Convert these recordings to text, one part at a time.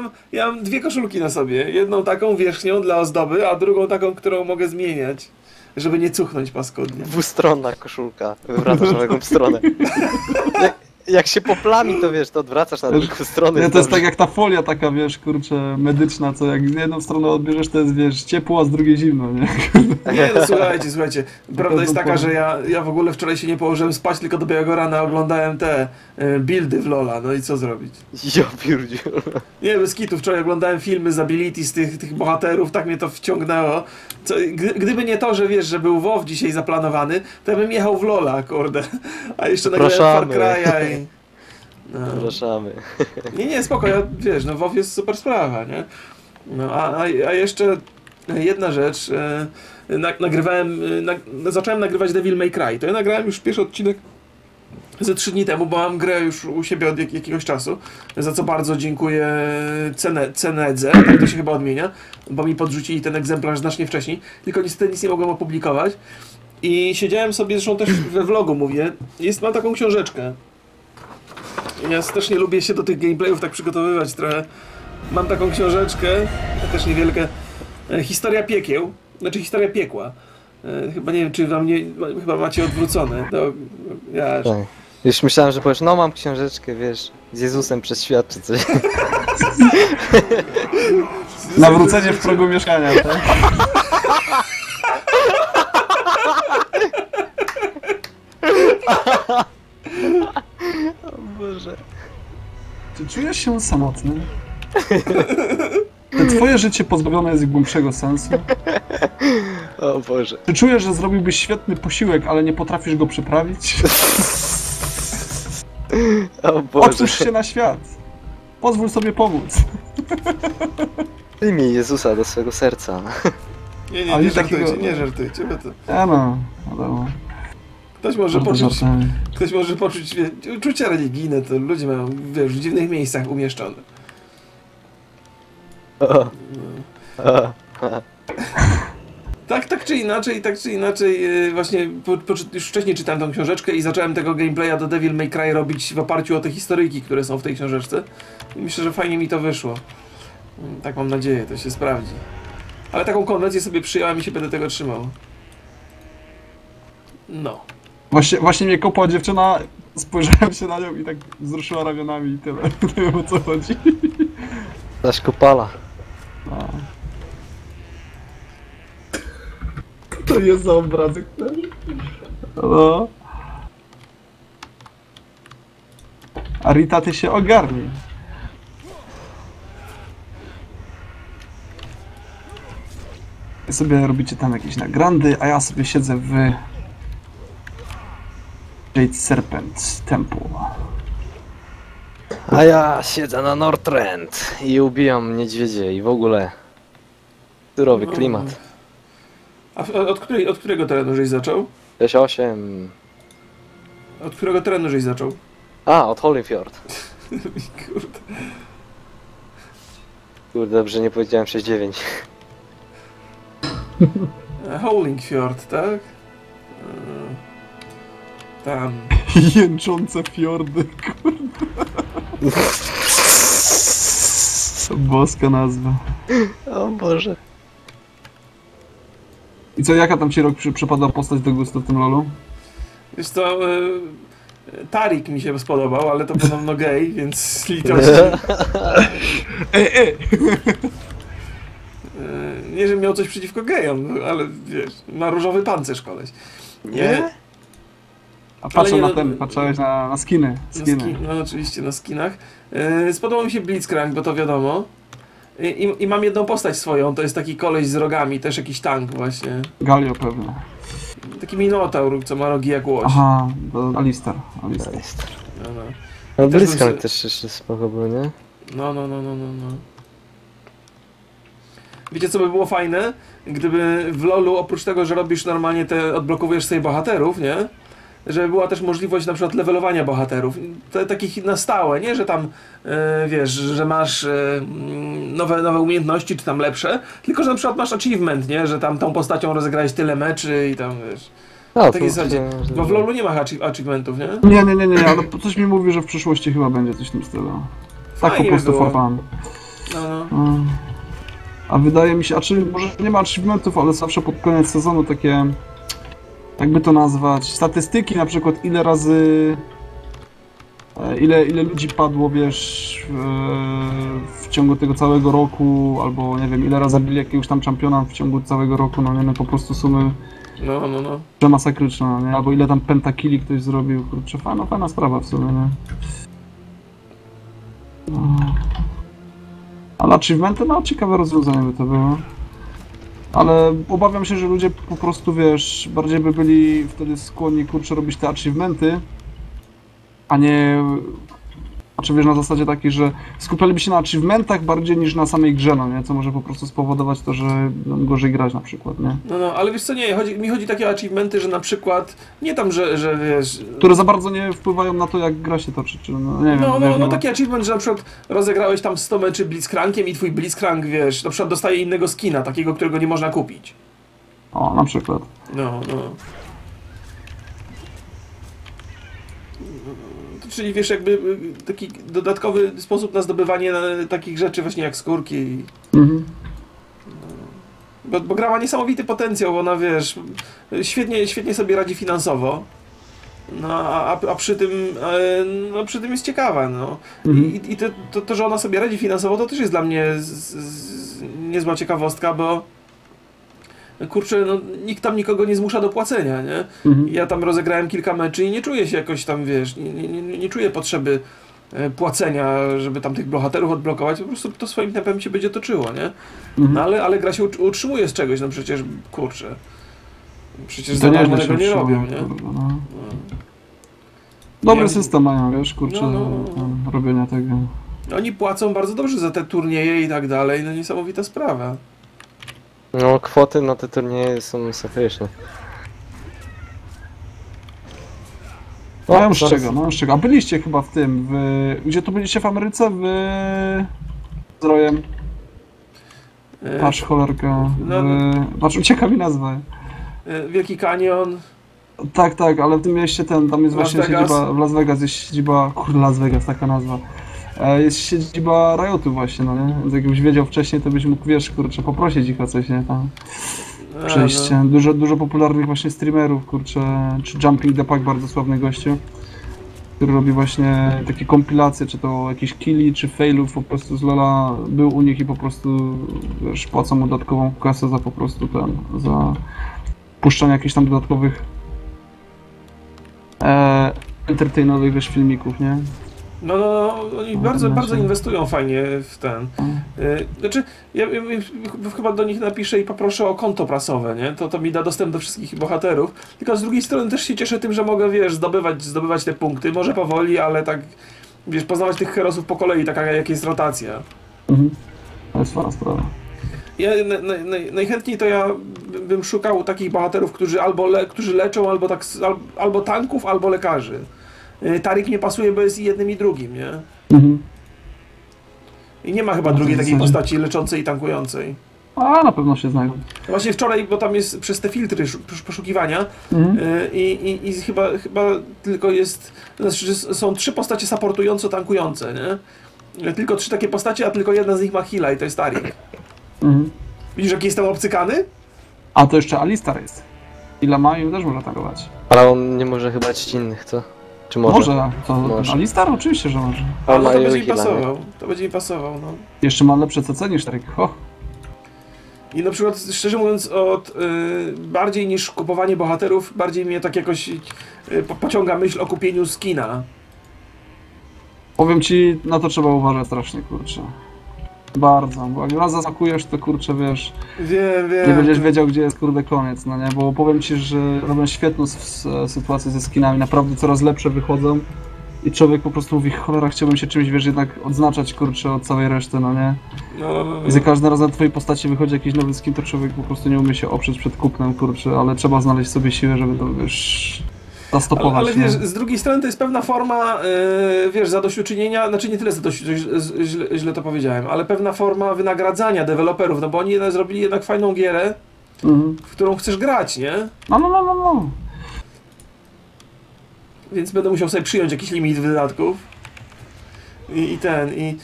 mam, ja mam dwie koszulki na sobie. Jedną taką wierzchnią dla ozdoby, a drugą taką, którą mogę zmieniać. Żeby nie cuchnąć paskudnie. Dwustronna koszulka, wywracasz na drugą stronę. Jak, się poplami, to wiesz, to odwracasz na drugą stronę. Nie, to jest tak jak ta folia taka, wiesz, kurczę, medyczna, co jak z jedną stronę odbierzesz, to jest, wiesz, ciepło, a z drugiej zimno, nie? Nie, no słuchajcie, słuchajcie. Prawda jest taka, że ja, ja w ogóle wczoraj się nie położyłem spać, tylko do białego rana oglądałem te e, buildy w Lola. No i co zrobić? Ja pierdziu. Nie, bez kitu. Wczoraj oglądałem filmy z abilities tych, tych bohaterów, tak mnie to wciągnęło. Co, gdy, gdyby nie to, że wiesz, że był WoW dzisiaj zaplanowany, to ja bym jechał w Lola, kurde. A jeszcze nagrałem Far. Cry'a i... No. Zapraszamy. Nie, nie, spoko, ja, wiesz, no WoW jest super sprawa, nie? No, a, a, jeszcze jedna rzecz, e, na, nagrywałem, e, no, zacząłem nagrywać Devil May Cry, to ja nagrałem już pierwszy odcinek ze trzy dni temu, bo mam grę już u siebie od jak, jakiegoś czasu, za co bardzo dziękuję Cene, Cenedze, tak to się chyba odmienia, bo mi podrzucili ten egzemplarz znacznie wcześniej, tylko niestety nic nie mogłem opublikować i siedziałem sobie, zresztą też we vlogu mówię, jest, mam taką książeczkę, ja też nie lubię się do tych gameplayów tak przygotowywać trochę. Mam taką książeczkę, też niewielkę. e, Historia piekieł, znaczy historia piekła. E, Chyba nie wiem, czy wam nie, chyba macie odwrócone. No, ja, Tak. Już myślałem, że powiesz, no mam książeczkę, wiesz, z Jezusem przez świat czy coś. Nawrócenie w progu mieszkania, tak? Czy czujesz się samotny? Czy twoje życie pozbawione jest głębszego sensu? O Boże. Czy czujesz, że zrobiłbyś świetny posiłek, ale nie potrafisz go przyprawić? O Boże. Otwórz się na świat. Pozwól sobie pomóc. Przyjmij Jezusa do swego serca. nie, nie, nie nie takiego- żartujcie, nie żartujcie. Bo to Ja no, wiadomo. Ktoś może poczuć, ktoś może poczuć wie, uczucia religijne, to ludzie mają wiesz, w dziwnych miejscach umieszczone. Tak, tak czy inaczej, tak czy inaczej, yy, właśnie po, po, już wcześniej czytałem tą książeczkę i zacząłem tego gameplaya do Devil May Cry robić w oparciu o te historyjki, które są w tej książeczce. I myślę, że fajnie mi to wyszło. Mm, Tak mam nadzieję, to się sprawdzi. Ale taką konwencję sobie przyjąłem i się będę tego trzymał. No. Właśnie, właśnie mnie kopła dziewczyna, spojrzałem się na nią i tak wzruszyła ramionami i tyle. Nie wiem o co chodzi. Zaszkopala. No. To jest za obrazek też. No. A Rita, ty się ogarnij. Wy sobie robicie tam jakieś nagrandy, a ja sobie siedzę w Jade Serpent Temple. A ja siedzę na Northrend i ubijam niedźwiedzie i w ogóle. Surowy No. klimat. A w- od, której, od którego terenu żeś zaczął? 6-8. Od którego terenu żeś zaczął? A, od Holyfjord. Kurde. Kurde, dobrze nie powiedziałem 6-9. E, Howling Fjord, tak? E, Tam. Jęczące fiordy, kurde. Boska nazwa. O Boże. I co, jaka tam ci rok przy, przypada postać do gustu w tym lolu? Wiesz co, e, Tarik mi się spodobał, ale to podobno gej, więc litości. Ej, ej! E, Nie, że miał coś przeciwko gejom, no, ale wiesz, ma różowy pancerz koleś. Nie? A patrzę nie, na ten, patrzałeś na, na skiny. Na skiny. ski, no oczywiście, na skinach. E, Spodobał mi się Blitzcrank, bo to wiadomo. I, i, I mam jedną postać swoją, to jest taki koleś z rogami, też jakiś tank właśnie. Galio pewnie. Taki minotaur, co ma rogi jak łoś. Aha, to Alistair. Alistair. No, no. No Blitzcrank sobie- też jeszcze spoko był, nie? No, no, no, no, no, no. Wiecie, co by było fajne? Gdyby w LoLu, oprócz tego, że robisz normalnie te, odblokowujesz sobie bohaterów, nie? Żeby była też możliwość na przykład levelowania bohaterów. Te, takich na stałe, nie? Że tam, e, wiesz, że masz e, mm, nowe, nowe umiejętności, czy tam lepsze, tylko że na przykład masz achievement, nie? Że tam tą postacią rozegrałeś tyle meczy i tam, wiesz. No, W takiej zasadzie. że- Bo w LoLu nie ma achie- achievementów, nie? Nie, nie, nie, nie, ale coś mi mówi, że w przyszłości chyba będzie coś w tym stylu. Tak po Fajnie prostu było. for fun. No, no. Mm. A wydaje mi się, a czy może nie ma achievementów, ale zawsze pod koniec sezonu takie, jakby to nazwać, statystyki na przykład ile razy, e, ile, ile ludzi padło, wiesz, w, ciągu tego całego roku, albo nie wiem, ile razy zabili jakiegoś tam czempiona w ciągu całego roku, no nie, no po prostu sumy No, no, no. przemasakryczne, no nie, albo ile tam pentakili ktoś zrobił, kurczę, fajna, fajna sprawa w sumie, nie. No. Ale achievementy, no ciekawe rozwiązanie by to było. Ale obawiam się, że ludzie po prostu, wiesz, bardziej by byli wtedy skłonni, kurczę, robić te achievementy, a nie... Znaczy, wiesz, na zasadzie takiej, że skupialiby się na achievementach bardziej niż na samej grze, no nie? Co może po prostu spowodować to, że będą gorzej grać na przykład, nie? No, no, ale wiesz co, nie, chodzi, mi chodzi takie achievementy, że na przykład, nie tam, że, że wiesz... Które za bardzo nie wpływają na to, jak gra się toczy, czy no, nie wiem, No, wiesz, no, no taki achievement, że na przykład rozegrałeś tam 100 meczy Blitzcrankiem i twój Blitzcrank, wiesz, na przykład dostaje innego skina, takiego, którego nie można kupić. O, na przykład. No, no. To Czyli wiesz, jakby y, taki dodatkowy sposób na zdobywanie e, takich rzeczy właśnie jak skórki. i- Mhm. Bo, bo gra ma niesamowity potencjał, bo ona wiesz, świetnie, świetnie sobie radzi finansowo. No, a, a, przy tym e, no, przy tym jest ciekawa, no. Mhm. I, i to, to, to, że ona sobie radzi finansowo, to też jest dla mnie z, z, niezła ciekawostka, bo kurczę, no, nikt tam nikogo nie zmusza do płacenia, nie? Mhm. Ja tam rozegrałem kilka meczy i nie czuję się jakoś tam, wiesz, nie, nie, nie, nie czuję potrzeby e, płacenia, żeby tam tych bohaterów odblokować, po prostu to swoim tempem się będzie toczyło, nie? No Mhm. ale, ale gra się ut- utrzymuje z czegoś, no przecież, kurczę, przecież To za darmo tego nie robią, nie? no. No. Dobry Ja- system mają, wiesz, kurczę, No, no, no. robienia tego. Oni płacą bardzo dobrze za te turnieje i tak dalej, no niesamowita sprawa. No, kwoty na te turnieje są masakryczne. No, ja z zaraz- czego, no z czego. A byliście chyba w tym, w... Gdzie to byliście w Ameryce? W... Z Rojem. E, Patrz, cholerka. No, W... Patrz, ucieka mi nazwa. e, Wielki Kanion, Tak, tak, ale w tym mieście ten, tam jest Las właśnie Vegas? siedziba, w Las Vegas jest siedziba, kurde, Las Vegas, taka nazwa. Jest siedziba Riotu właśnie, no nie? Więc jakbyś wiedział wcześniej, to byś mógł, wiesz, kurczę, poprosić ich o coś, nie? Tam przejście. Dużo, dużo popularnych właśnie streamerów, kurczę, czy Jumping the Pack, bardzo sławny gościu, który robi właśnie takie kompilacje, czy to jakieś killi, czy failów po prostu z Lola, był u nich i po prostu, wiesz, płacą dodatkową kasę za po prostu ten, za puszczanie jakichś tam dodatkowych e, entertainowych, wiesz, filmików, nie? No, no, no, oni No, bardzo, bardzo inwestują fajnie w ten. Y, Znaczy, ja, ja, ja chyba do nich napiszę i poproszę o konto prasowe, nie? To, to mi da dostęp do wszystkich bohaterów. Tylko z drugiej strony też się cieszę tym, że mogę, wiesz, zdobywać, zdobywać te punkty. Może powoli, ale tak, wiesz, poznawać tych herosów po kolei, taka jak jest rotacja. Mhm. To jest fajna sprawa. Ja na, na, naj- najchętniej to ja by- bym szukał takich bohaterów, którzy albo le, którzy leczą, albo, tak, albo tanków, albo lekarzy. Y, Tarik nie pasuje, bo jest i jednym i drugim, nie? Mhm. I nie ma chyba No drugiej takiej postaci leczącej i tankującej. A, na pewno się znajdą. Właśnie wczoraj, bo tam jest przez te filtry szu- posz- poszukiwania Mhm. y, i, i, i chyba, chyba tylko jest, znaczy, są trzy postacie supportująco-tankujące, nie? Tylko trzy takie postacie, a tylko jedna z nich ma heala i to jest Tarik. Mhm. Widzisz, jaki jestem obcykany? A to jeszcze Alistar jest. Ile ma i też może tankować. Ale on nie może chyba czcinnych, co? Czy może? Może, to Może. Alistar oczywiście, że może. Ale to będzie mi pasował. To będzie mi pasował, no. Jeszcze ma lepsze CC niż Tarik. Ho. I na przykład, szczerze mówiąc, od y, bardziej niż kupowanie bohaterów, bardziej mnie tak jakoś y, po- pociąga myśl o kupieniu skina. Powiem ci, na to trzeba uważać strasznie, kurczę. Bardzo, bo jak raz zasmakujesz, to kurczę, wiesz, Wiem, wiem. nie będziesz wiedział, gdzie jest kurde koniec, no nie? Bo powiem ci, że robią świetną sytuację ze skinami, naprawdę coraz lepsze wychodzą. I człowiek po prostu mówi, cholera, chciałbym się czymś, wiesz, jednak odznaczać, kurczę, od całej reszty, no nie? No, no, no. I za każdym razem na twojej postaci wychodzi jakiś nowy skin, to człowiek po prostu nie umie się oprzeć przed kupnem, kurczę, ale trzeba znaleźć sobie siłę, żeby to, wiesz, zastopować, ale wiesz, z drugiej strony to jest pewna forma, yy, wiesz, zadośćuczynienia, znaczy nie tyle zadość, źle, źle, źle to powiedziałem, ale pewna forma wynagradzania deweloperów, no bo oni jednak zrobili jednak fajną gierę, Mhm. w którą chcesz grać, nie? No, no, no, no, no. Więc będę musiał sobie przyjąć jakiś limit wydatków. i, i ten, i,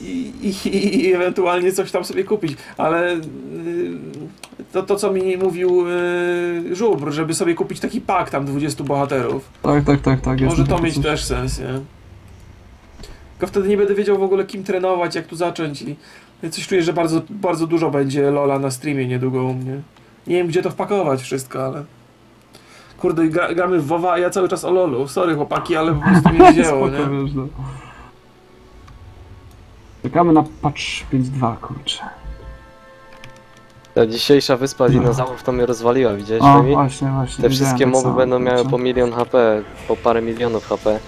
i, i, i ewentualnie coś tam sobie kupić, ale y, to, to co mi mówił y, Żubr, żeby sobie kupić taki pak tam 20 bohaterów, Tak, tak, tak, tak. może to mieć coś. też sens, nie? Tylko wtedy nie będę wiedział w ogóle kim trenować, jak tu zacząć i coś czuję, że bardzo, bardzo dużo będzie Lola na streamie niedługo u mnie. Nie wiem gdzie to wpakować wszystko, ale... Kurde, gra, gramy w WoWa, a ja cały czas o Lolu. Sorry chłopaki, ale po prostu mnie wzięło, nie? no. Czekamy na patch 5.2, kurczę. Ta dzisiejsza wyspa dinozaurów to mnie rozwaliła, widziałeś O, właśnie, właśnie. Te wszystkie moby będą miały po milion HP, po parę milionów HP.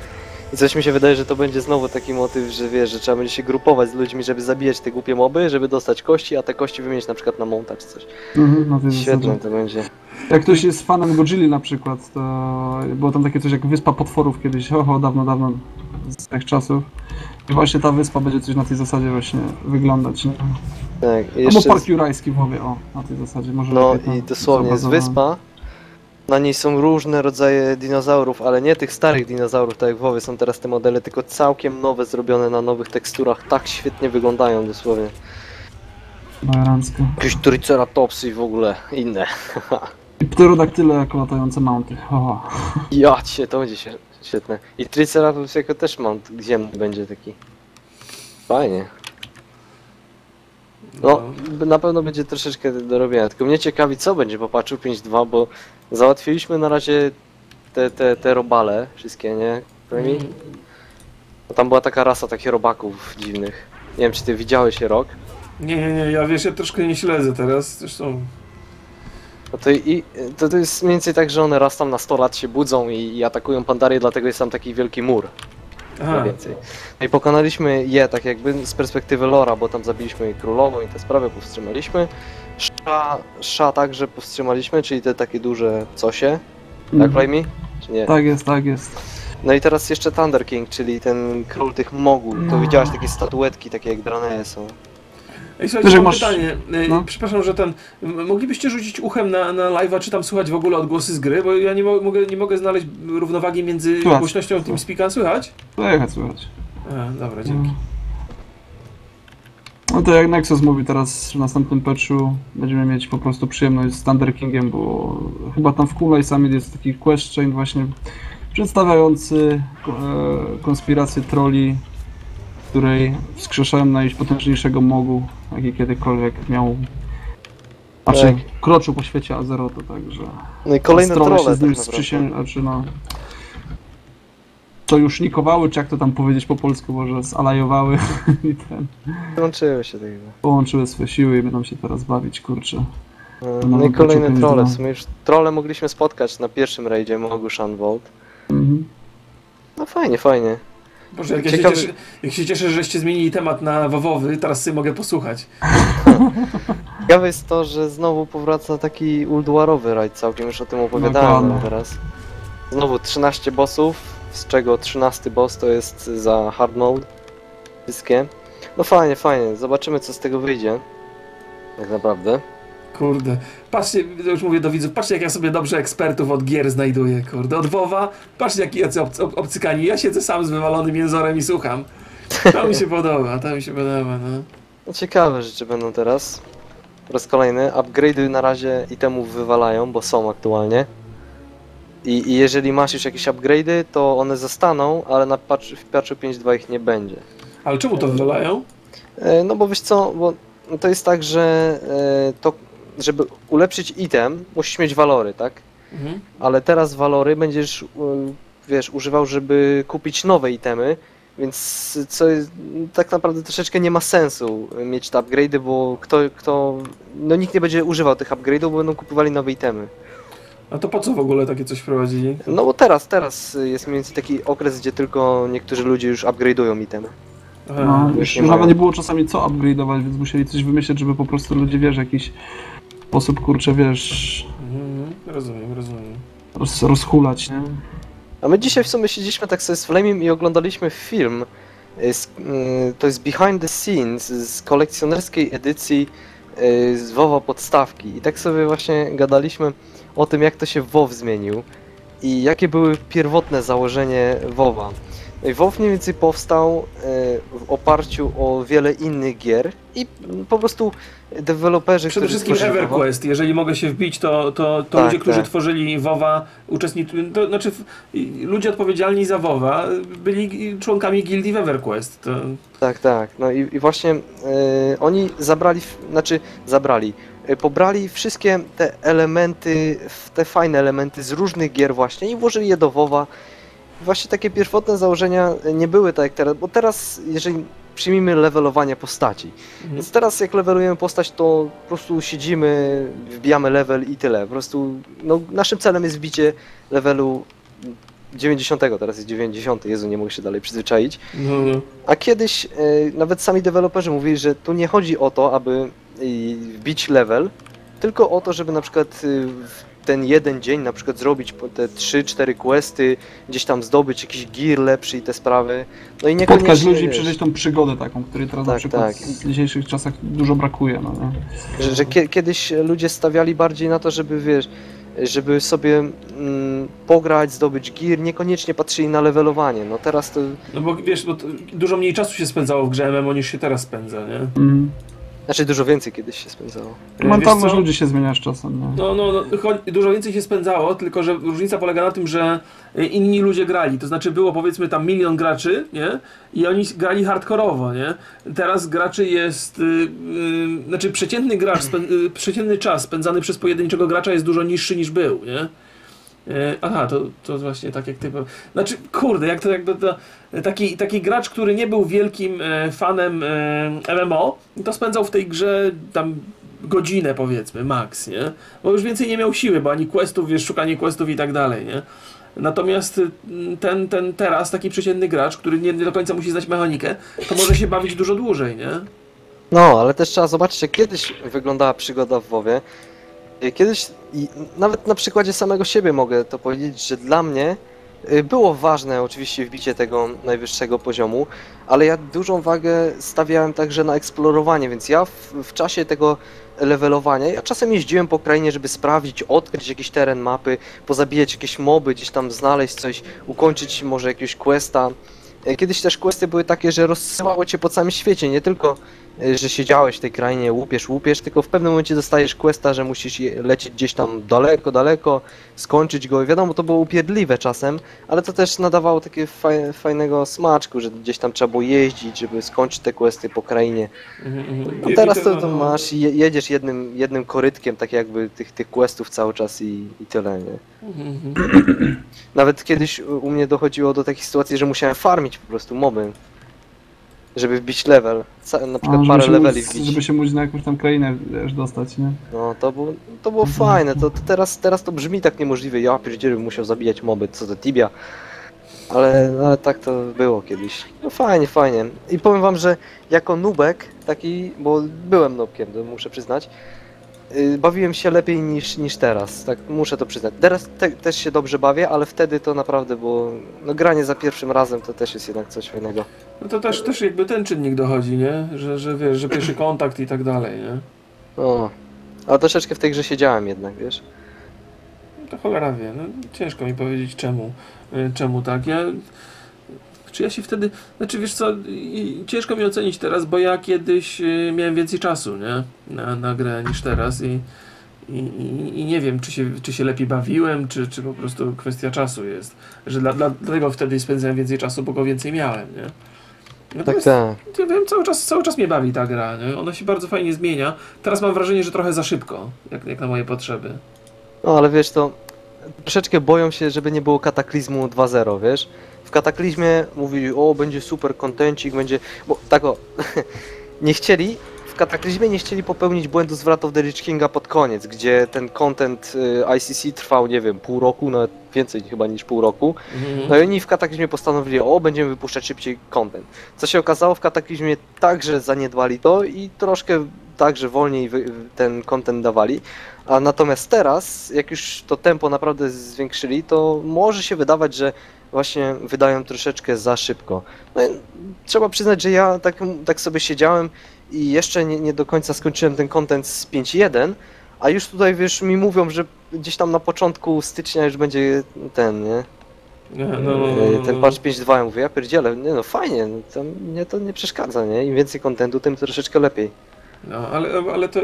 I coś mi się wydaje, że to będzie znowu taki motyw, że wiesz, że trzeba będzie się grupować z ludźmi, żeby zabijać te głupie moby, żeby dostać kości, a te kości wymienić na przykład na monta czy coś. Mhm, na tej Świetne to będzie. Jak ktoś jest fanem Godzilli na przykład, to było tam takie coś jak Wyspa Potworów kiedyś, oho, dawno, dawno z tych czasów. I właśnie ta wyspa będzie coś na tej zasadzie właśnie wyglądać. Nie? Tak, i Albo jeszcze Park Jurajski w Łowie, o, na tej zasadzie. Może no i dosłownie jest wyspa. Na niej są różne rodzaje dinozaurów, ale nie tych starych dinozaurów, tak jak w WoWie są teraz te modele, tylko całkiem nowe, zrobione na nowych teksturach, tak świetnie wyglądają dosłownie. Bajerancko. Jakieś triceratopsy i w ogóle inne. I pterodaktyle jako latające mounty. Ja cię, to będzie świetne. I Triceratops jako też mount ziemny będzie taki. Fajnie. No, b- na pewno będzie troszeczkę do robienia. Tylko mnie ciekawi, co będzie po patchu 5.2, bo załatwiliśmy na razie te, te, te robale wszystkie, nie? Remi? Mhm. Bo tam była taka rasa takich robaków dziwnych. Nie wiem, czy ty widziałeś je rok? Nie, nie, nie, ja wiesz, ja troszkę nie śledzę teraz, zresztą... No to, i, to, to jest mniej więcej tak, że one raz tam na 100 lat się budzą i, i atakują pandarię, dlatego jest tam taki wielki mur. Aha, więcej. No i pokonaliśmy je tak jakby z perspektywy lora, bo tam zabiliśmy królową i te sprawy powstrzymaliśmy. Sza, sza także powstrzymaliśmy, czyli te takie duże cosie. Tak, Mhm. Flamey? Czy nie? Tak jest, tak jest. No i teraz jeszcze Thunder King, czyli ten król tych moguł. To No. widziałaś takie statuetki, takie jak Draneje są. Ej, słuchajcie, mam masz- pytanie. Ej, no. Przepraszam, że ten... Moglibyście rzucić uchem na, na live'a, czy tam słychać w ogóle odgłosy z gry, bo ja nie, mo mogę, nie mogę znaleźć równowagi między Słychać. głośnością TeamSpeaka. Słychać? Słychać, słychać. A, dobra, dzięki. No to jak Nexus mówi teraz w następnym patchu, będziemy mieć po prostu przyjemność z Thunder Kingiem, bo chyba tam w Kulej Summit jest taki quest chain właśnie przedstawiający e, konspirację troli, w której wskrzeszają najpotężniejszego mogu, jaki kiedykolwiek miał. Znaczy, Tak. kroczył po świecie Azerotu, także. No i kolejne trolle się z nim tak sprzysię... znaczy no. Sojusznikowały, czy jak to tam powiedzieć po polsku, może zalajowały i ten. Łączyły się tak. Połączyły swoje siły i będą się teraz bawić, kurczę. No, No, i kolejne no. W sumie już trolle mogliśmy spotkać na pierwszym raidzie Mogu Shanvolt. Mhm. No fajnie, fajnie. Boże, jak, ja Ciekawy- się cieszę, jak się cieszę, żeście zmienili temat na wowowy, teraz sobie mogę posłuchać. Ciekawe jest to, że znowu powraca taki ulduarowy raid, całkiem już o tym opowiadałem Dokładnie. wam teraz. Znowu 13 bossów, z czego 13 boss to jest za hard mode. Wszystkie. No fajnie, fajnie. Zobaczymy co z tego wyjdzie. Tak naprawdę. Kurde. Patrzcie, już mówię do widzów, patrzcie jak ja sobie dobrze ekspertów od gier znajduję, kurde. Od WoWa, patrzcie jaki jacy obc ob obcykani. Ja siedzę sam z wywalonym jęzorem i słucham. To mi się podoba, to mi się podoba, no. No ciekawe rzeczy będą teraz. Po raz kolejny. Upgrade'y na razie itemów wywalają, bo są aktualnie. I, I jeżeli masz już jakieś upgrade'y, to one zostaną, ale na patch, w patchu 5.2 ich nie będzie. Ale czemu to wywalają? E, No bo wiesz co, bo to jest tak, że e, to, żeby ulepszyć item, musisz mieć walory, tak? Mhm. Ale teraz walory będziesz, u- wiesz, używał, żeby kupić nowe itemy, więc co jest, tak naprawdę troszeczkę nie ma sensu mieć te upgrade'y, bo kto, kto, no nikt nie będzie używał tych upgrade'ów, bo będą kupowali nowe itemy. A to po co w ogóle takie coś wprowadzili? No bo teraz, teraz jest mniej więcej taki okres, gdzie tylko niektórzy ludzie już upgrade'ują itemy. No, już nie nawet mają. nie było czasami co upgrade'ować, więc musieli coś wymyśleć, żeby po prostu ludzie, wiesz, jakiś sposób, kurczę, wiesz, Mhm. Rozumiem, rozumiem. roz, rozhulać, nie? A my dzisiaj w sumie siedzieliśmy tak sobie z Flamim i oglądaliśmy film. y, Z, y, to jest behind the scenes z kolekcjonerskiej edycji y, z WoWa podstawki. I tak sobie właśnie gadaliśmy o tym, jak to się WoW zmienił i jakie były pierwotne założenie WoWa. WoW mniej więcej powstał e, w oparciu o wiele innych gier i po prostu deweloperzy, Przede wszystkim WoWa- EverQuest, jeżeli mogę się wbić, to, to, to Tak, ludzie, którzy tak. tworzyli WoWa, uczestniczyli, to znaczy ludzie odpowiedzialni za WoWa byli członkami gildii w EverQuest. To, Tak, tak. No i, i właśnie e, oni zabrali, znaczy zabrali, e, pobrali wszystkie te elementy, te fajne elementy z różnych gier właśnie i włożyli je do WoWa. Właśnie takie pierwotne założenia nie były tak jak teraz, bo teraz jeżeli przyjmijmy levelowanie postaci, Mhm. więc teraz jak levelujemy postać, to po prostu siedzimy, wbijamy level i tyle. Po prostu no, naszym celem jest wbicie levelu 90, teraz jest 90, Jezu, nie mogę się dalej przyzwyczaić. no, no. A kiedyś e, nawet sami deweloperzy mówili, że tu nie chodzi o to, aby e, wbić level, tylko o to, żeby na przykład w ten jeden dzień na przykład zrobić te 3-4 questy, gdzieś tam zdobyć jakiś gear lepszy i te sprawy. No i Spotkać niekoniecznie, ludzi i przeżyć tą przygodę taką, której teraz na Tak, przykład tak. w dzisiejszych czasach dużo brakuje, no nie? że, że kie, kiedyś ludzie stawiali bardziej na to, żeby wiesz, żeby sobie mm, pograć, zdobyć gear, niekoniecznie patrzyli na levelowanie. No teraz to no bo wiesz, bo dużo mniej czasu się spędzało w grze MMO niż się teraz spędza, nie? Mm. Znaczy dużo więcej kiedyś się spędzało. Mentalność co? ludzi się zmienia z czasem, nie? No, no, no cho- dużo więcej się spędzało, tylko że różnica polega na tym, że y, inni ludzie grali. To znaczy było powiedzmy tam milion graczy, nie? I oni grali hardkorowo, nie? Teraz graczy jest. Y, y, znaczy przeciętny gracz, spę, y, przeciętny czas spędzany przez pojedynczego gracza jest dużo niższy niż był, nie? Y, Aha, to, to właśnie tak jak ty. Znaczy, kurde, jak to jakby to. Taki, taki gracz, który nie był wielkim e, fanem e, MMO, to spędzał w tej grze tam godzinę powiedzmy, max, nie? Bo już więcej nie miał siły, bo ani questów, wiesz, szukanie questów i tak dalej, nie? Natomiast y, ten, ten teraz, taki przeciętny gracz, który nie, nie do końca musi znać mechanikę, to może się bawić dużo dłużej, nie? No, ale też trzeba zobaczyć, jak kiedyś wyglądała przygoda w WoWie. Y, Kiedyś, i nawet na przykładzie samego siebie mogę to powiedzieć, że dla mnie y, było ważne oczywiście wbicie tego najwyższego poziomu, ale ja dużą wagę stawiałem także na eksplorowanie, więc ja w, w czasie tego levelowania, ja czasem jeździłem po krainie, żeby sprawdzić, odkryć jakiś teren mapy, pozabijać jakieś moby, gdzieś tam znaleźć coś, ukończyć może jakiegoś questa. Y, Kiedyś też questy były takie, że rozsyłało cię po całym świecie, nie tylko że siedziałeś w tej krainie, łupiesz, łupiesz, tylko w pewnym momencie dostajesz questa, że musisz lecieć gdzieś tam daleko, daleko, skończyć go. I wiadomo, to było upierdliwe czasem, ale to też nadawało takie faj, fajnego smaczku, że gdzieś tam trzeba było jeździć, żeby skończyć te questy po krainie. No teraz i to, to no, masz i je- jedziesz jednym, jednym korytkiem, tak jakby tych, tych questów cały czas i, i tyle, nie? Mhm. Nawet kiedyś u u mnie dochodziło do takiej sytuacji, że musiałem farmić po prostu moby, żeby wbić level. Ca- na A, przykład żeby, parę leveli móc, wbić. żeby się móc na jakąś tam krainę wiesz, dostać, nie? No to było, to było Mhm. fajne, to, to teraz, teraz to brzmi tak niemożliwe, ja pierdzielę bym musiał zabijać moby, co to Tibia. Ale, ale tak to było kiedyś. No fajnie, fajnie. I powiem wam, że jako nubek, taki, bo byłem nubkiem, to muszę przyznać, bawiłem się lepiej niż, niż teraz, tak muszę to przyznać. Teraz te, też się dobrze bawię, ale wtedy to naprawdę było, no granie za pierwszym razem to też jest jednak coś fajnego. No to też, też jakby ten czynnik dochodzi, nie? Że, że wiesz, że pierwszy kontakt i tak dalej, nie? No, ale troszeczkę w tej grze siedziałem jednak, wiesz. No to cholera wie, no ciężko mi powiedzieć czemu, y, czemu tak. Ja, czy ja się wtedy, znaczy wiesz co, ciężko mi ocenić teraz, bo ja kiedyś y, miałem więcej czasu, nie? Na, na grę niż teraz i, i, i, nie wiem, czy się, czy się lepiej bawiłem, czy, czy po prostu kwestia czasu jest. Że dla, dla, dlatego wtedy spędzałem więcej czasu, bo go więcej miałem, nie? Tak, Natomiast tak. ja wiem, cały czas, cały czas mnie bawi ta gra, nie? Ona się bardzo fajnie zmienia. Teraz mam wrażenie, że trochę za szybko, jak, jak na moje potrzeby. No ale wiesz, to troszeczkę boją się, żeby nie było kataklizmu 2.0, wiesz? W kataklizmie mówili, o, będzie super kontencik, będzie... Bo tak o, nie chcieli, kataklizmie nie chcieli popełnić błędu z Wrath of the Lich Kinga pod koniec, gdzie ten content y, ICC trwał, nie wiem, pół roku, nawet więcej chyba niż pół roku. Mhm. No i oni w Kataklizmie postanowili, o, będziemy wypuszczać szybciej content. Co się okazało, w Kataklizmie także zaniedbali to i troszkę także wolniej ten content dawali. A natomiast teraz, jak już to tempo naprawdę zwiększyli, to może się wydawać, że właśnie wydają troszeczkę za szybko. No i trzeba przyznać, że ja tak, tak sobie siedziałem i jeszcze nie, nie do końca skończyłem ten content z 5.1, a już tutaj wiesz, mi mówią, że gdzieś tam na początku stycznia już będzie ten, nie? No, no, no, no, Yy, no. Ten patch 5.2, ja mówię, ja pierdzielę, nie no fajnie, no, to mnie to nie przeszkadza, nie? Im więcej kontentu, tym troszeczkę lepiej. No, ale, ale to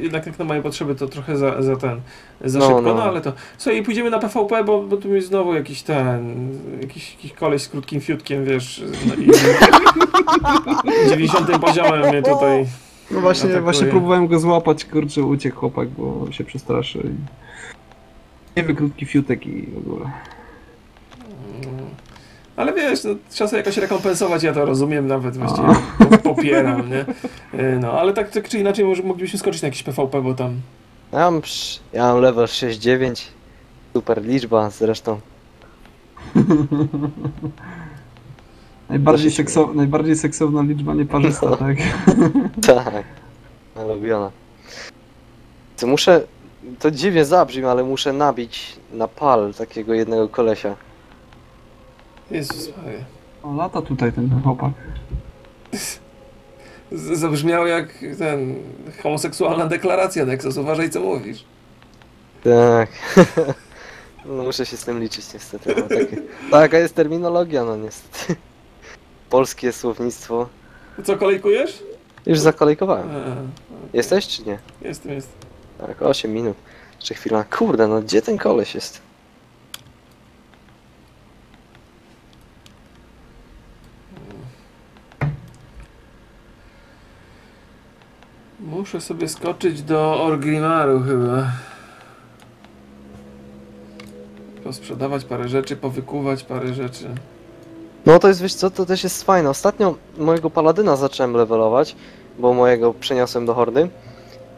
jednak jak na moje potrzeby to trochę za, za ten, za No, szybko, no. no. ale to... Słuchaj, pójdziemy na PvP, bo, bo tu jest znowu jakiś ten, jakiś, jakiś koleś z krótkim fiutkiem, wiesz, no i 90 poziomem mnie tutaj... No właśnie, Atakuje. właśnie próbowałem go złapać, kurczę, uciekł chłopak, bo się przestraszy. i- Nie wiem, krótki fiutek i w ogóle. Ale wiesz, no, trzeba sobie jakoś rekompensować, ja to rozumiem, nawet właściwie po- popieram, nie? Yy, No, ale tak, tak czy inaczej może moglibyśmy skoczyć na jakiś PvP, bo tam... Ja mam, ja mam level 6.9, super liczba zresztą. Najbardziej, się sekso, najbardziej seksowna liczba nieparzysta, No. tak? Tak, lubiona. To muszę, to dziwnie zabrzmi, ale muszę nabić na pal takiego jednego kolesia. Jezus Maria. O, lata tutaj ten chłopak. Z- Zabrzmiał jak ten homoseksualna deklaracja Nexus, uważaj co mówisz. Tak. No muszę się z tym liczyć niestety. No, takie, taka jest terminologia, no niestety. Polskie słownictwo. Co, kolejkujesz? Już zakolejkowałem. A, okej. Jesteś czy nie? Jestem, jest. Tak, 8 minut. Jeszcze chwila. Kurde, no gdzie ten koleś jest? Muszę sobie skoczyć do Orgrimaru chyba. Posprzedawać parę rzeczy, powykuwać parę rzeczy. No to jest, wiesz co, to też jest fajne. Ostatnio mojego paladyna zacząłem levelować, bo mojego przeniosłem do hordy.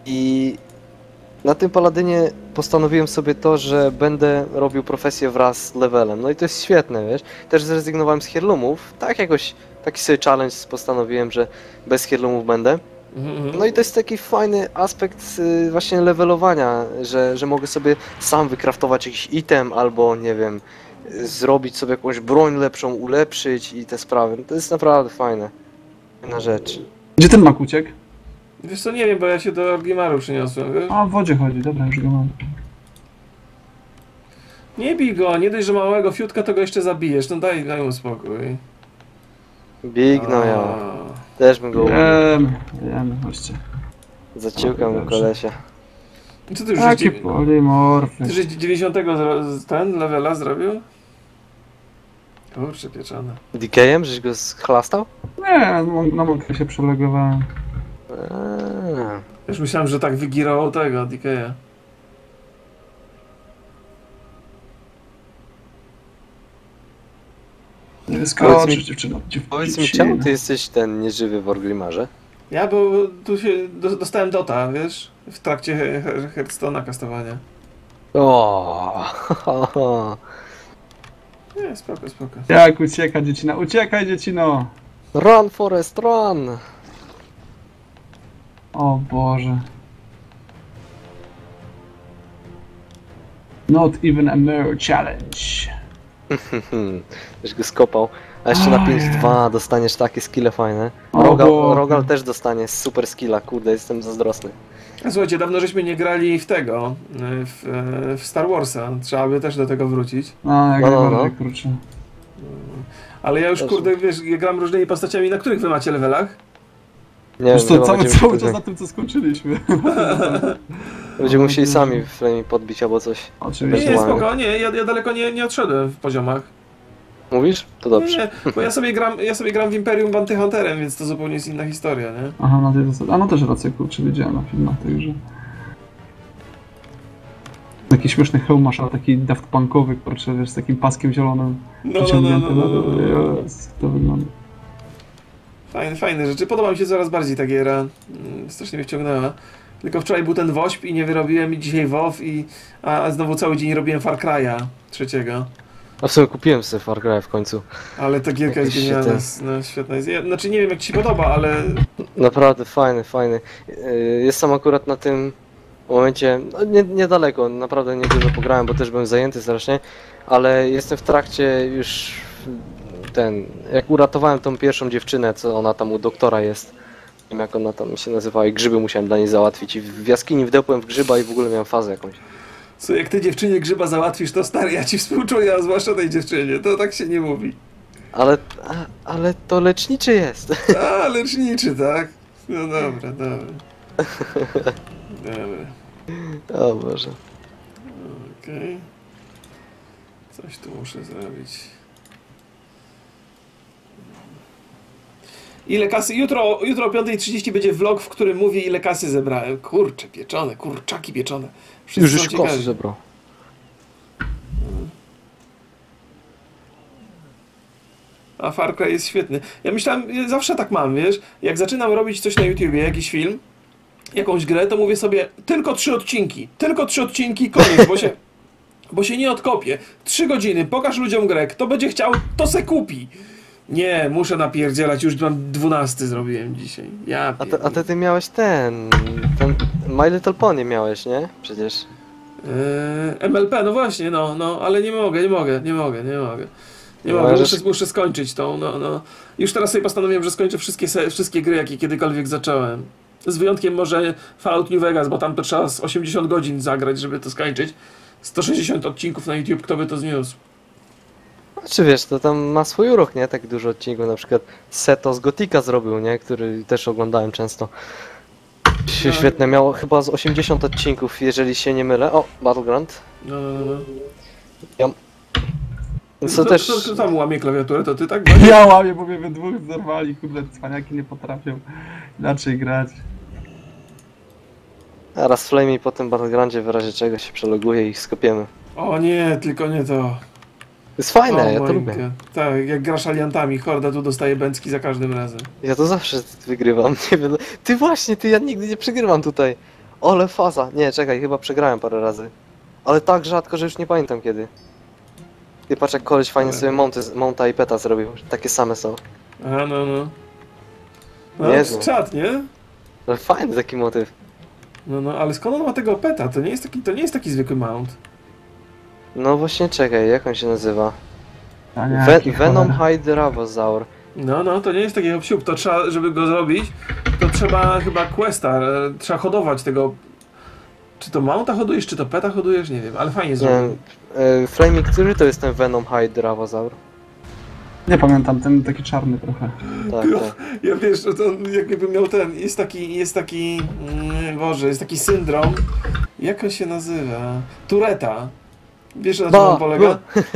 I na tym paladynie postanowiłem sobie to, że będę robił profesję wraz z levelem. No i to jest świetne, wiesz. Też zrezygnowałem z Hierlumów. Tak jakoś, taki sobie challenge postanowiłem, że bez Hierlumów będę. No i to jest taki fajny aspekt y, właśnie levelowania, że, że mogę sobie sam wykraftować jakiś item albo nie wiem, zrobić sobie jakąś broń lepszą, ulepszyć i te sprawy. To jest naprawdę fajne. Fajna rzecz. Gdzie ten mak uciekł? Wiesz co, nie wiem, bo ja się do Orgrimaru przyniosłem, wiesz? A, w wodzie chodzi, dobra, już go mam. Nie bij go, nie dość, że małego fiutka, to go jeszcze zabijesz. No daj, daj mu spokój. Big no ja. Też bym go ubił. Wiem, wiem, chodźcie. Zaciukam mu kolesia. Co ty już Taki żeś, dziew- polimorfy. ty żeś 90 zro- z- ten levela zrobił? Kurczę pieczone. DK-em, żeś go schlastał? Nie, na mąkę się przelegowałem. Eee. Już myślałem, że tak wygirował tego DK'a. Mi- dziewczyno. dziew- Powiedz mi, czemu ty jesteś ten nieżywy w Orgrimarze? Ja, bo tu się do, dostałem dota, wiesz? W trakcie He- He- Hearthstone'a kastowania. O, Nie, spoko, spoko. Jak ucieka dziecina? Uciekaj dziecino! Run Forest, run! O Boże. Not even a mere challenge. Hmm, Żeś go skopał. A jeszcze na Ojej. 5-2 dostaniesz takie skille fajne. Rogal. Rogal też dostanie super skilla, kurde, jestem zazdrosny. A Słuchajcie, dawno żeśmy nie grali w tego, y, w, y, w Star Warsa. Trzeba by też do tego wrócić. No, jak No, no, najbardziej, no. kurczę. Ale ja już, Też. kurde, wiesz, ja gram różnymi postaciami. Na których wy macie levelach? Nie Wiesz wiem, co, cały, cały czas na tym, co skończyliśmy. będziemy musieli No, sami w flamie podbić albo coś. Nie, Oczywiście. nie, Ewentualnie. spoko, nie, ja, ja daleko nie, nie odszedłem w poziomach. Mówisz? To dobrze. Nie, bo ja sobie gram, ja sobie gram w Imperium Bounty Hunterem, więc to zupełnie jest inna historia, nie? Aha, na tej zasadzie. A no też rację, kurczę, widziałem na filmach, także... Taki śmieszny hełm masz, ale taki Daft Punkowy, kurczę, wiesz, z takim paskiem zielonym No, no, no, no, no, no, no. Jezu, to wygląda. Fajne, fajne rzeczy. Podoba mi się coraz bardziej ta giera. Mm, Strasznie mnie wciągnęła. Tylko wczoraj był ten WOŚP i nie wyrobiłem i dzisiaj WoW i a, a znowu cały dzień robiłem Far Cry'a trzeciego. A w sumie kupiłem sobie Far Cry w końcu. Ale ta gierka jest genialna. No, świetna jest. Ja, znaczy nie wiem jak ci się podoba, ale Naprawdę fajny, fajny. Yy, Jestem akurat na tym momencie, no nie, niedaleko, naprawdę niedużo pograłem, bo też byłem zajęty strasznie, ale jestem w trakcie już ten, jak uratowałem tą pierwszą dziewczynę, co ona tam u doktora jest, nie wiem jak ona tam się nazywała i grzyby musiałem dla niej załatwić i w jaskini wdepłem w grzyba i w ogóle miałem fazę jakąś. Co, jak ty dziewczynie grzyba załatwisz, to stary, ja ci współczuję, a zwłaszcza tej dziewczynie. To tak się nie mówi. Ale, a, ale to leczniczy jest. A, leczniczy, tak? No dobra, dobra. Dobra, O Boże. okej. Coś tu muszę zrobić. Ile kasy? Jutro, jutro o 5.30 będzie vlog, w którym mówię ile kasy zebrałem. Kurcze, pieczone, kurczaki pieczone. Wszyscy Już już kosy zebrał. A Far Cry jest świetny. Ja myślałem, ja zawsze tak mam, wiesz, jak zaczynam robić coś na YouTubie, jakiś film, jakąś grę, to mówię sobie tylko trzy odcinki, tylko trzy odcinki, koniec, bo się, bo się nie odkopię. Trzy godziny, pokaż ludziom grę, kto będzie chciał, to se kupi. Nie, muszę napierdzielać, już mam dwunasty zrobiłem dzisiaj. Ja A te, a ty miałeś ten, ten My Little Pony miałeś, nie? Przecież. Eee, MLP, no właśnie, no, no, ale nie mogę, nie mogę, nie mogę, nie mogę. Nie No, mogę, muszę, muszę skończyć tą, no, no. Już teraz sobie postanowiłem, że skończę wszystkie, wszystkie gry, jakie kiedykolwiek zacząłem. Z wyjątkiem może Fallout New Vegas, bo tam to trzeba z 80 godzin zagrać, żeby to skończyć. 160 odcinków na YouTube, kto by to zniósł? Czy wiesz, to tam ma swój urok, nie? Tak dużo odcinków, na przykład Seto z Gotika zrobił, nie? Który też oglądałem często. Się No. Świetne, miało chyba z 80 odcinków, jeżeli się nie mylę. O, Battleground. No, no, no. Co kto, też... kto tam łamie klawiaturę, to ty tak? Ja łamię, bo mnie we dwóch zerwali, kurde, cwaniaki nie potrafią inaczej grać. A raz Flame i potem Battlegroundzie w razie czego się przeloguje i skopiemy. O nie, tylko nie to. To jest fajne, o ja to lubię. Tak, jak grasz aliantami, Horda tu dostaje bęcki za każdym razem. Ja to zawsze wygrywam, nie wiem. Ty właśnie, ty ja nigdy nie przegrywam tutaj. Ole faza. Nie, czekaj, chyba przegrałem parę razy. Ale tak rzadko, że już nie pamiętam kiedy. Ty patrz jak koleś fajnie Ale- sobie monty, monta i peta zrobił. Takie same są. A, no, no. No, Niezłe. czad, nie? Ale fajny taki motyw. No, no, ale skąd on ma tego peta? To nie jest taki, to nie jest taki zwykły mount. No właśnie czekaj, jak on się nazywa? Ve Venom cholera. Hydrovosaur. No, no, to nie jest taki obsiup. To trzeba, żeby go zrobić, to trzeba chyba questa, e, trzeba hodować tego... Czy to mounta hodujesz, czy to peta hodujesz? Nie wiem, ale fajnie Nie zrobił. e, Flamey, który to jest ten Venom Hydrovosaur? Nie pamiętam, ten taki czarny trochę. Tak, tak. Ja wiesz, że to jakby miał ten, jest taki, jest taki, mm, Boże, jest taki syndrom, jak on się nazywa? Tureta. Wiesz, na czym on polega?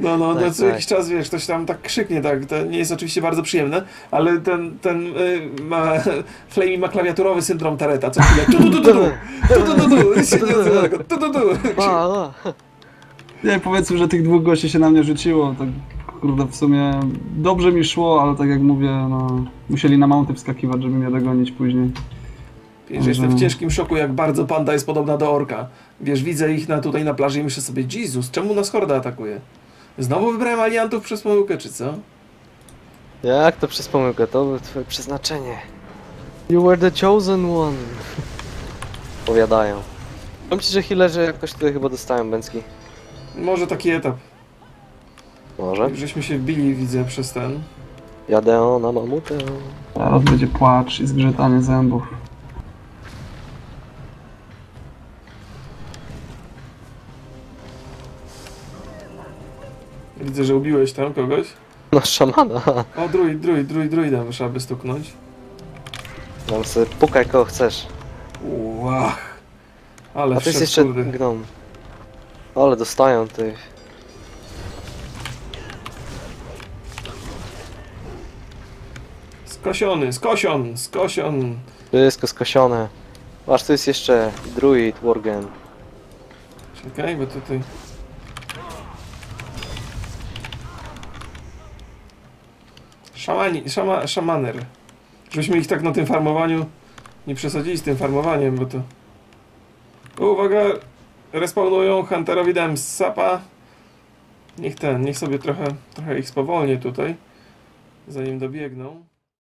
No, no, Tak, no co tak. jakiś czas, wiesz, ktoś tam tak krzyknie, tak, to nie jest oczywiście bardzo przyjemne, ale ten, ten y, ma, Flamey ma klawiaturowy syndrom Tareta, co chwilę, tu, tu, tu, tu, tu, tu, tu, tu, tu, tu, tu, tu. A. Nie, powiedzmy, że tych dwóch gości się na mnie rzuciło, tak kurde, w sumie dobrze mi szło, ale tak jak mówię, no, musieli na mounty wskakiwać, żeby mnie dogonić później. Wiesz, jestem w ciężkim szoku, jak bardzo panda jest podobna do orka. Wiesz, widzę ich na, tutaj na plaży i myślę sobie, Jezus, czemu nas horda atakuje? Znowu wybrałem aliantów przez pomyłkę, czy co? Jak to przez pomyłkę? To było twoje przeznaczenie. You were the chosen one. Powiadają. Powiem ci, że healerzy jakoś tutaj chyba dostają bęcki. Może taki etap. Może? Żeśmy się wbili, widzę, przez ten. Jadę na mamutę. Teraz będzie płacz i zgrzytanie zębów. Widzę, że ubiłeś tam kogoś. No szamana. O, druid, druid, druid, druida trzeba by stuknąć. Mam sobie pukaj kogo chcesz. Łach. Ale A to jest jeszcze kurde. gnom. Ale dostają tych. Skosiony, skosion, skosion. Wszystko skosione. Aż tu jest jeszcze druid, worgen. Czekaj, bo tutaj... Szamani, szama, szamaner. Żebyśmy ich tak na tym farmowaniu nie przesadzili z tym farmowaniem, bo to... Uwaga! Respawnują Hunterowi dałem sapa. Niech ten, niech sobie trochę, trochę ich spowolnię tutaj, zanim dobiegną.